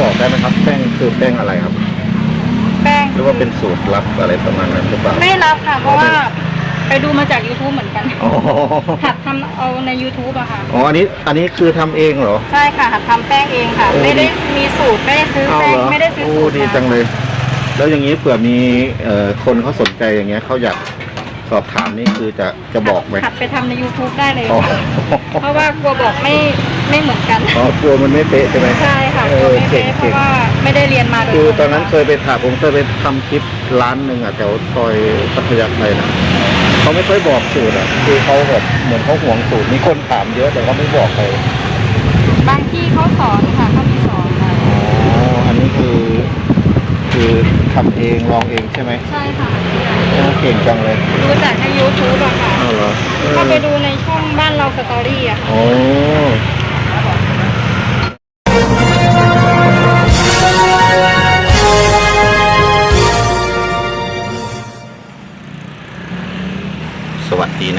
บอกได้ไหมครับ แป้งคือแป้งอะไรครับ แป้งหรือว่าเป็นสูตรลับอะไรประมาณนั้นหรือเปล่าไม่รับค่ะ เพราะว่าไปดูมาจาก YouTube เหมือนกันอ๋อหัดทำเอาใน YouTube อะค่ะ อ๋อ อันนี้ อันนี้คือทำเองเหรอ ใช่ค่ะ หัดทำแป้งเองค่ะโอ้ไม่ได้มีสูตร ไม่ได้ซื้อเอาแป้งเหรอไม่ได้ซื้อโอ้สูตรดีมาจังเลย แล้วอย่างนี้เผื่อมีเอ่อคนเขาสนใจอย่างเงี้ยเขาอยากสอบถามนี่คือจะจะบอกไหมหัดไปทำใน YouTube ได้เลยอ๋อค่ะเพราะว่ากลัวบอกไม่ ไม่เหมือนกันอ๋อกลัวมันไม่เป๊ะใช่ไหมใช่ค่ะเอกลัวอไม่เก่งเป๊ะเพเก่งราะว่าไม่ได้เรียนมาโดยคือตรงตอนนั้นเคยไปถ่ายผมเคยไปทำคลิปร้านหนึ่งอะแถวซอยพัทยาไทยนะเขาไม่ค่อยบอกสูตรอะคือเขาแบบเหมือนเขาห่วงสูตรมีคนถามเยอะแต่เขาไม่บอกใครบางที่เขาสอนค่ะเขามีสอนค่ะอ๋ออันนี้คือ คือทำเองลองเองใช่ไหมใช่ค่ะโอ้เก่งจังเลยดูจากใน YouTube อะค่ะอ้าวเหรอเออเข้าไปดูในช่องบ้านเราสตอรี่อะค่ะ โอ้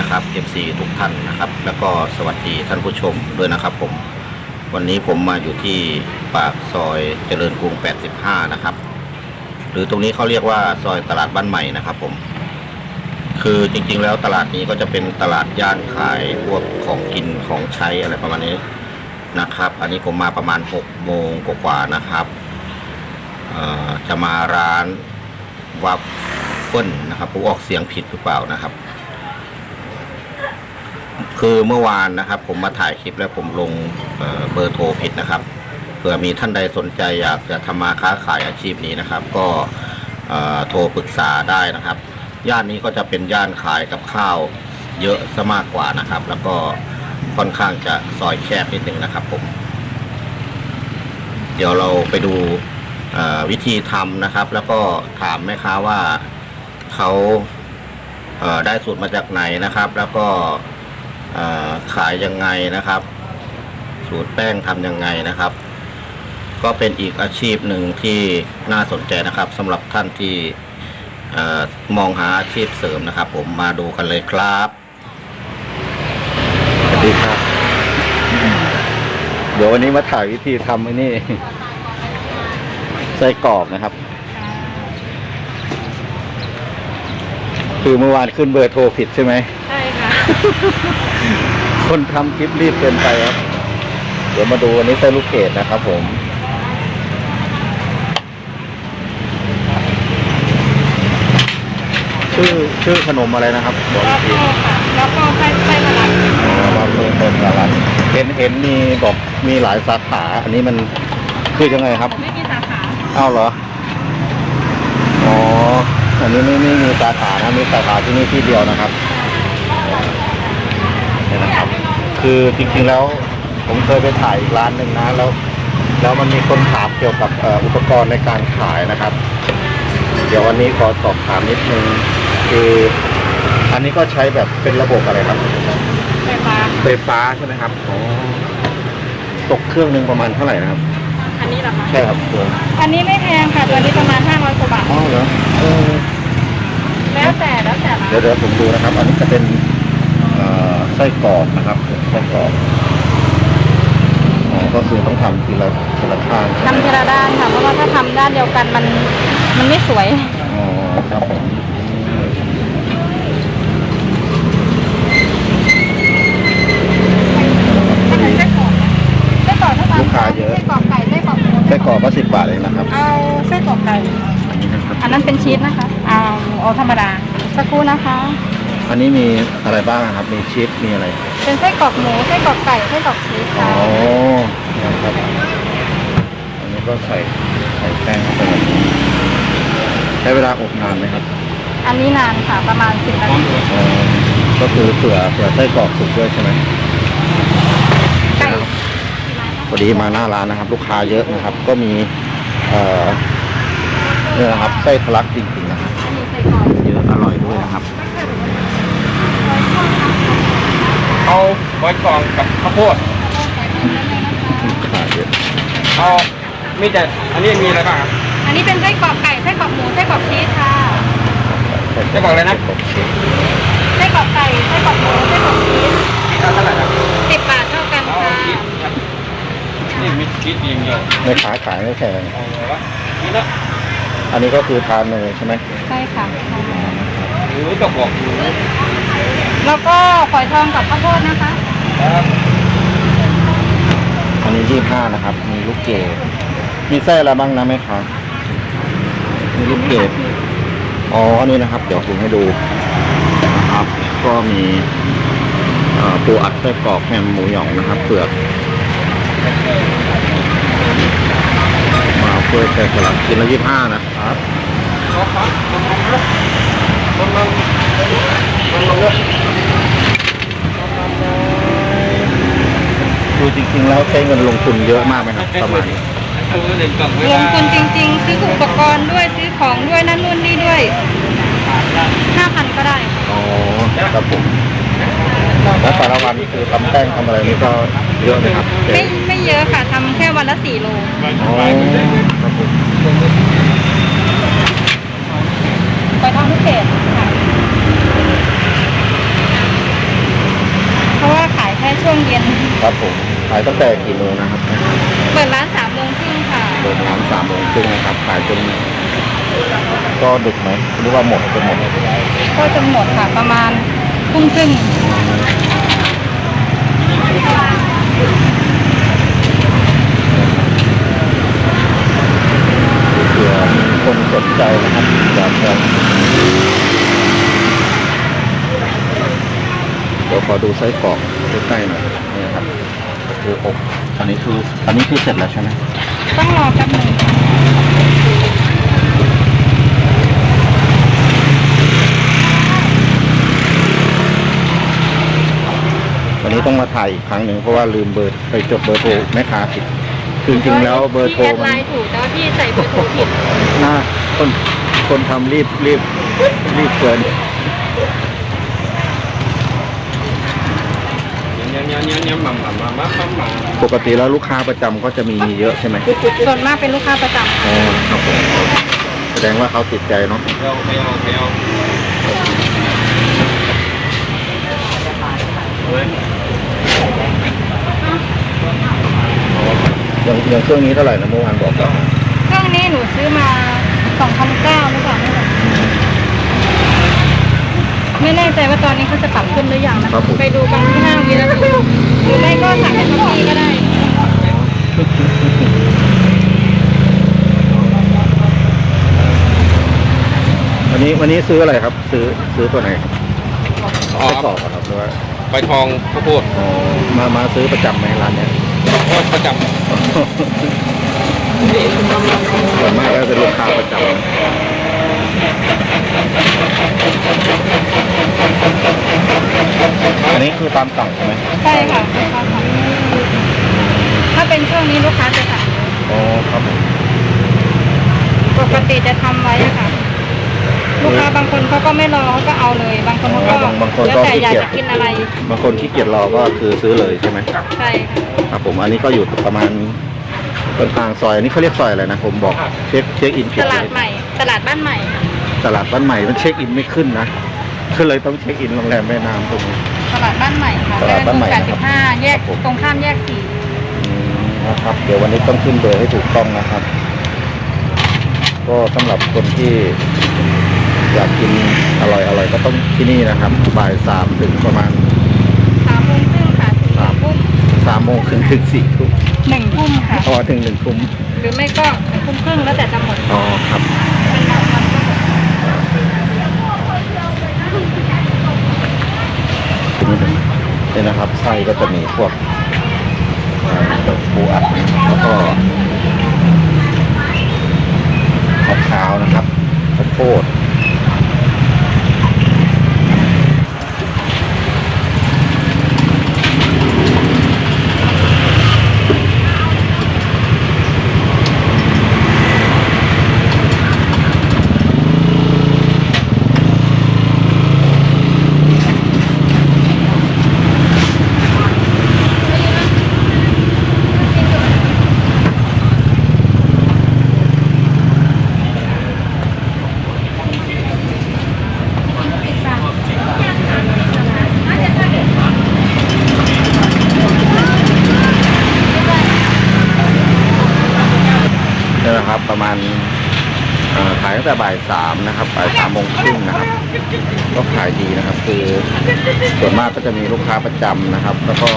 นะครับ FC ทุกท่านนะครับ แล้วก็สวัสดีท่านผู้ชมด้วยนะครับผม วันนี้ผมมาอยู่ที่ปากซอยเจริญกรุง 85 นะครับ หรือตรงนี้เขาเรียกว่าซอยตลาดบ้านใหม่นะครับผม คือจริงๆแล้วตลาดนี้ก็จะเป็นตลาดย่านขายพวกของกินของใช้อะไรประมาณนี้นะครับ อันนี้ผมมาประมาณ 6 โมงกว่าๆนะครับจะมาร้านวัฟเฟิลนะครับผมออกเสียงผิดหรือเปล่านะครับ คือเมื่อวานนะครับ ผมมาถ่ายคลิปแล้วผมลงเบอร์โทรผิดนะครับเผื่อมีท่านใดสนใจอยากจะทำมาค้าขายอาชีพนี้นะครับ ก็โทรปรึกษาได้นะครับ ย่านนี้ก็จะเป็นย่านขายกับข้าวเยอะซะมากกว่านะครับ แล้วก็ค่อนข้างจะซอยแคบนิดนึงนะครับ ผม เดี๋ยวเราไปดูวิธีทำนะครับ แล้วก็ถามแม่ค้าว่าเขาเได้สูตรมาจากไหนนะครับ แล้วก็ ขายยังไงนะครับ สูตรแป้งทำยังไงนะครับ ก็เป็นอีกอาชีพหนึ่งที่น่าสนใจนะครับสำหรับท่านที่เออมองหาอาชีพเสริมนะครับ ผมมาดูกันเลยครับสวัสดีครับ เดี๋ยววันนี้มาถ่ายวิธีทำไอ้นี่ไส้กรอกนะครับ คือเมื่อวานขึ้นเบอร์โทรผิดใช่ไหมใช่ ค่ะคนทำคลิปรีบเกินไปครับ เดี๋ยวมาดูวันนี้ไส้ลูกเกดนะครับผมชื่อชื่อขนมอะไรนะครับบอกแล้อีวกทีก็ค่ะแล้วก็ไส้ไส้ทะลักอ๋อบางเมืองเป็นสารันเห็นเห็นมีบอกมีหลายสาขา อันนี้มันคือยังไงครับ ไม่มีสาขาอ้าวเหรอ อ๋อ อันนี้ไม่ไม่มีสาขานะ มีสาขาที่นี่ที่เดียวนะครับนี่นะครับ คือจริงๆแล้วผมเคยไปถ่ายอีกร้านหนึ่งนะแล้ว แล้วมันมีคนถามเกี่ยวกับเอ่ออุปกรณ์ในการขายนะครับ เดี๋ยววันนี้ขอสอบถามนิดนึงคืออันนี้ก็ใช้แบบเป็นระบบอะไรครับไฟฟ้าไฟฟ้าใช่ไหมครับอ๋อตกเครื่องหนึ่งประมาณเท่าไหร่นะครับ อันนี้เหรอคะใช่ครับตัวอันนี้ไม่แพงค่ะตัวนี้ประมาณ500กว่าบาทอ๋อเหรอเออแล้วแต่แล้วแต่ร้านเดี๋ยวเดี๋ยวผมดูนะครับ อันนี้จะเป็นเอ่อ ไส้กรอกนะครับไส้กรอกอ๋อก็คือต้องทำทีละทีละข้างใช่ไหมทำทีละด้านค่ะ เพราะว่าถ้าทำด้านเดียวกันมันมันไม่สวยอ๋อครับผมอันนี้ไส้กรอกนะไส้กรอกถ้าตามลูกค้าเยอะไส้กรอกไก่ไส้กรอกหมูไส้กรอกก็สิบบาทเองนะครับ เอาไส้กรอกไก่อันนี้นะครับอันนั้นเป็นชีสนะคะ เอาเอาธรรมดา สักครู่นะคะ อันนี้มีอะไรบ้างครับ มีชีสมีอะไรเป็นไส้กรอกหมูไส้กรอกไก่ไส้กรอกชีสอ๋อค่ะนะครับอันนี้ก็ใส่ใส่แป้งเข้าไปแบบนี้ใช้เวลาอบนานไหมครับอันนี้นานค่ะประมาณสิบนาทีอ๋อก็คือเผื่อเผื่อไส้กรอกสุกด้วยใช่ไหม ไก่พอดีมาหน้าร้านนะครับ ลูกค้าเยอะนะครับ ก็มี เอ่อเนี่ยนะครับไส้ทะลักจริงๆนะครับอันนี้ไส้กรอกเยอะอร่อยด้วยนะครับ เอาไว้กรองกับข้าวโพดลูกค้าเยอะเอามีแต่อันนี้มีอะไรบ้างครับอันนี้เป็นไส้กรอกไก่ไส้กรอกหมูไส้กรอกชีสค่ะไส้กรอกอะไรนะไส้กรอกไก่ไส้กรอกหมูไส้กรอกชีสเอาเท่าไหร่ครับสิบบาทเท่ากันเอาค่ะชีสครับนี่นี่มีคิดเองเดียวไม่ขายขายไม่แพงเอาไงวะนี่นะอันนี้ก็คือทานเนยใช่ไหมใช่ค่ะหรือจะบอกอยู่ แล้วก็ฝอยทองกับข้าวโพดนะคะครับอันนี้ยี่ห้านะครับ มีลูกเกดมีไส้อะไรบ้างนะแม่ค้ามีลูกเกดอ๋อ อันนี้นะครับ เดี๋ยวผมให้ดูนะครับ ก็มีปูอัดไส้กรอกแฮมหมูหยองนะครับเปลือกมาเพื่อแกะสลัดกินละยี่ห้านะครับ เอาครับมันมันนะมันมันมันมันเลยดูจริงๆแล้วใช้เงินลงทุนเยอะมากไหมครับประมาณนี้เออเด่นกล่องเวลลางทุนจริงๆ ซื้ออุปกรณ์ด้วยซื้อของด้วยนั่นนู่นนี่ด้วยห้าพันก็ได้ อ๋อ ครับผม แล้วแต่ละวันคือทำแป้งทำอะไรนี่ก็เยอะไหมครับ ไม่ไม่เยอะค่ะทำแค่วันละสี่โล อ๋อ ครับผมฝอยทองพิเศษค่ะเพ ราะว่าขายแค่ช่วงเย็น ครับผมขายตั้งแต่กี่โมงนะครับเปิดร้านสามโมงครึ่งค่ะเปิดร้านสามโมงครึ่งนะครับขายจนก็ดึกไหมหรือว่าหมดจนหมดก็จะหมดค่ะประมาณทุ่มครึ่งเผื่อมีคนสนใจนะครับอยากจะเดี๋ยวขอดูไส้กรอกใกล้ๆหน่อยนี่นะครับก็คืออบอันนี้คืออันนี้คือเสร็จแล้วใช่ไหมต้องรอแป๊บหนึ่งค่ะวันนี้ต้องมาถ่ายอีกครั้งหนึ่งเพราะว่าลืมเบอร์ไปจดเบอร์โทรแม่ค้าผิดคือจริงๆแล้วเบอร์โทรพี่แอดมัไลนน์ถูกแต่ว่าพี่ใส่เบอร์โทรผิดหน้าคนคนทำรีบรีบรีบเกิน เนี่ยเนี่ยเนี่ยเนี่ยมามามามามามา ปกติแล้วลูกค้าประจำก็จะมีเยอะใช่ไหมส่วนมากเป็นลูกค้าประจำอ๋อครับผมแสดงว่าเขาติดใจเนาะอย่างอย่างเครื่องนี้เท่าไหร่นะเมื่อวานบอกเราเครื่องนี้หนูซื้อมา2,009หรือเปล่าไม่ แน่ใจว่าตอนนี้เขาจะปรับขึ้นหรือยังนะไปดูกันที่ห้างวีระภูมิหรือไม่ก็สั่งในช้อปปี้ก็ได้ วันนี้วันนี้ซื้ออะไรครับ ซื้อซื้อตัวไหนครับอ๋อไส้กรอกเหรอครับหรือว่าไปทองข้าวโพดอ๋อมามาซื้อประจำไหมร้านเนี้ยโคตรประจำ ส่วนมากก็เป็นลูกค้าประจำนะอันนี้คือ ตามสั่งใช่ไหมใช่ค่ะลูกค้าสั่งถ้าเป็นช่วงนี้ลูกค้าจะสั่งอ๋อครับผมปกติจะทำไว้อะค่ะ ลูกค้าบางคนเขาก็ไม่รอเขาก็เอาเลย บางคนเขาก็บางบางคนแล้วก็แต่ขี้อยากเกียจจะกินอะไรบางคนขี้เกียจรอก็คือซื้อเลยใช่ไหมใช่ค่ะครับผมอันนี้ก็อยู่ประมาณต้นทางซอยอันนี้เขาเรียกซอยอะไรนะผมบอกเช็คเช็คอินผิตดลาดใหม่ ตลาดบ้านใหม่ค่ะตลาดบ้านใหม่มันเช็คอินไม่ขึ้นนะก็เลยต้องเช็คอินโรงแรมแม่น้ำตรงนี้ ตลาดบ้านใหม่ค่ะตลาดบ้านใหม่แปนะดครัสิบบห้าแยกครับผม ตรงข้ามแยกสี่อืมนะครับ เดี๋ยววันนี้ต้องขึ้นเบอร์ให้ถูกต้องนะครับ ก็สำหรับคนที่อยากกินอร่อยอร่อยก็ต้องที่นี่นะครับบ่ายสามถึงประมาณ สามโมงครึ่งค่ะถึงสามทุ่มสามโมงถึงถึงสี่ทุ่มหนึ่งทุ่มค่ะ พอถึงหนึ่งทุ่มหรือไม่ก็หนึ่งทุ่มครึ่งแล้วแต่จะหมดอ๋อครับ เป็นบา งวันหนึ่งนี่นะครับไส้ก็จะมีพวกปูอัดแล้วก็มะพร้าวนะครับข้าวโพด จะมีลูกค้าประจำนะครับ แล้วก็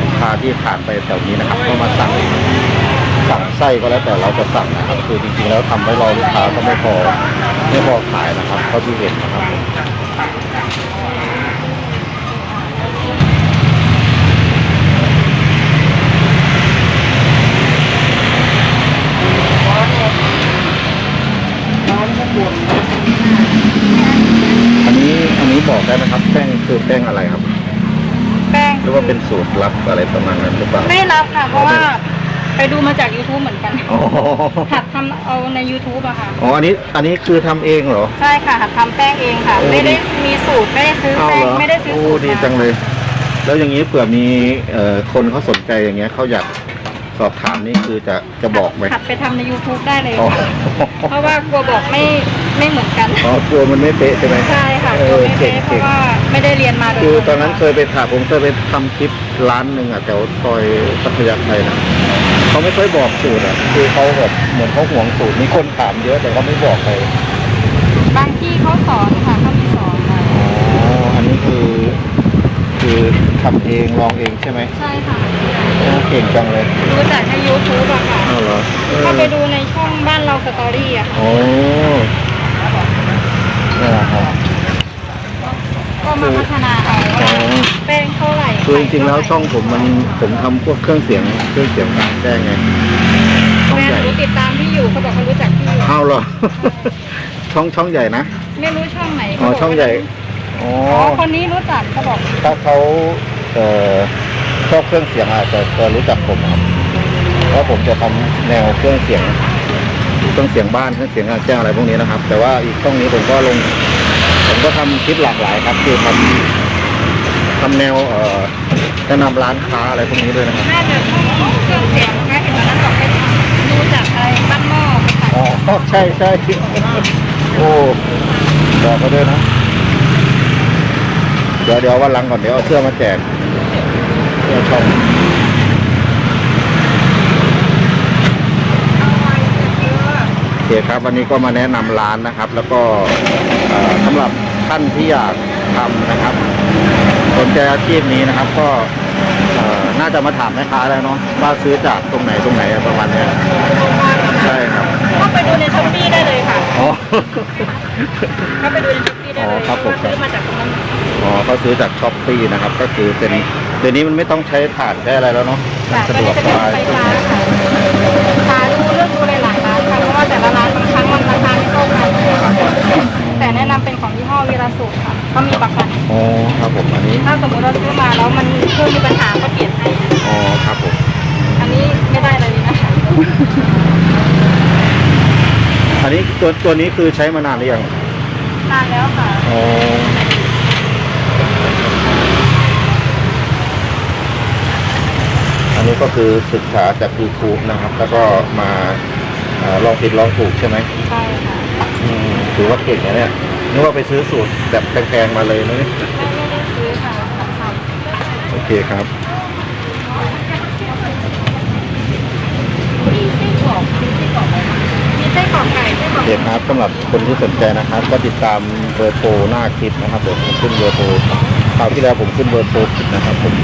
ลูกค้าที่ผ่านไปแถวนี้นะครับ ก็มาสั่งสั่งไส้ก็แล้วแต่เราจะสั่งนะครับ คือจริงๆแล้วทำไว้รอลูกค้าก็ไม่พอไม่พอขายนะครับเท่าที่เห็นนะครับอันนี้อันนี้บอกได้ไหมครับแป้ คือแป้งอะไรครับ แป้งหรือว่าเป็นสูตรลับอะไรประมาณนั้นหรือเปล่าไม่รับค่ะ เพราะว่าไปดูมาจาก YouTube เหมือนกันอ๋อหัดทำเอาใน YouTube อะค่ะ อ๋ออันนี้อันนี้คือทำเองเหรอ ใช่ค่ะหัดทำแป้งเองค่ะโอ้ไม่ได้มีสูตรไม่ได้ซื้อเอาแป้เหงรอไม่ได้ซื้อโอ้สูตรดีมาจังเลย แล้วอย่างนี้เผื่อมีเอ่อคนเขาสนใจอย่างเงี้ยเขาอยากสอบถามนี่คือจะจะบอกไหมหัดไปทำใน YouTube ได้เลยอ๋อเพราะว่ากลัวบอกไม่ ไม่เหมือนกันอ๋อกลัวมันไม่เป๊ะใช่ไหมใช่ค่ะเอกลัวอไม่เก่เป๊ะงเพเก่งราะว่าไม่ได้เรียนมาโดยคือตรงตอนนั้นเคยไปถ่ายผมเคยไปทำคลิปร้านหนึ่งอะแถวซอยพัทยาไทยนะเขาไม่ค่อยบอกสูตรอะคือเขาแบบเหมือนเขาห่วงสูตรมีคนถามเยอะแต่เขาไม่บอกใครบางที่เขาสอนค่ะเขามีสอนมาอ๋ออันนี้คือ คือทำเองลองเองใช่ไหมใช่ค่ะโอ้เก่งจังเลยดูจากใน YouTube อะค่ะอ้าวเหรอเออเข้าไปดูในช่องบ้านเราสตอรี่อะค่ะ โอ้ นี่แหละครับก็มาพัฒนาเอาว่าแป้งเท่าไหร่คือจริงๆแล้วช่องผมมันผมทำพวกเครื่องเสียงเครื่องเสียงกลางแจ้งไงช่องแม่ใหญ่หนูติดตามที่อยู่เขาบอกเขารู้จักที่อยู่เอาเหรอ ช่องช่องใหญ่นะไม่รู้ช่องไหนอ๋อช่องใหญ่อ๋ออ๋อคนนี้รู้จักเขาบอกถ้าเขาเอ่อชอบเครื่องเสียงอาจจะจะรู้จักผมครับเพราะผมจะทำแนวเครื่องเสียง เครื่องเสียงบ้านเครื่องเสียงกลางแจ้งอะไรพวกนี้นะครับ แต่ว่าอีกช่องนี้ผมก็ลง ผมก็ทำคลิปหลากหลายครับ คือทำทำแนวเอ่อแนะนำร้านค้าอะไรพวกนี้ด้วยนะครับน่าจะช่องเครื่องเสียงนะคะเห็นวันนั้นบอกไปดูจากอะไรบ้านหม้อไปขายอ๋อใช่ใช่โอ้บอกเขาด้วยนะเดี๋ยวเดี๋ยววันหลังก่อนเดี๋ยวเอาเสื้อมาแจกเสื้อช่องโอ เคครับวันนี้ก็มาแนะนำร้านนะครับ แล้วก็เอ่อสำหรับท่านที่อยากทำนะครับสนใจอาชีพนี้นะครับ ก็เอ่อน่าจะมาถามแม่ค้าได้เนาะว่าซื้อจากตรงไหนตรงไหนประมาณเนี้ยใช่ครับก็ไปดูในช้อปปี้ได้เลยค่ะอ๋อก็ไปดูในช้อปปี้ได้เลยอ๋อครับผมว่าซื้อมาจากตรงนั้นอ๋อเขาซื้อจากช้อปปี้นะครับ ก็คือเป็นเดี๋ยวนี้มันไม่ต้องใช้ถ่านใช้อะไรแล้วเนาะมันค่ะสะก็ดวนี่กจะสเป็นบาย นะนำเป็นของยี่ห้อวีราสูตรค่ะเขามีประกันอ๋อครับผมอันนี้ถ้าสมมติเราซื้อมาแล้วมันเครื่องมีปัญหาก็เปลี่ยนให้อ๋อครับผมอันนี้ไม่ได้เลยนะคะอันนี้ตัวตัวนี้คือใช้มานานหรือยังนานแล้วค่ะอ๋ออันนี้ก็คือศึกษาจาก YouTube นะครับ แล้วก็มาเอ่อลองผิดลองถูกใช่ไหมใช่ค่ะ อืม ถือว่าเก่งนะเนี่ยนึกว่าไปซื้อสูตรแบบแพงๆมาเลยนะเนี่ยไม่ไม่ได้ซื้อค่ะหัดทโอเคครับมีไส้กรอกมีไส้กรอกอะไรบ้างมีไส้กรอกไก่ไส้กรอกเด็กครับสำหรับคนที่สนใจนะครับ ก็ติดตามเบอร์โทรหน้าคลิปนะครับเดี๋ยวผมขึ้นเบอร์โทรคราวที่แล้วผมขึ้นเบอร์โทรผิดนะครับผม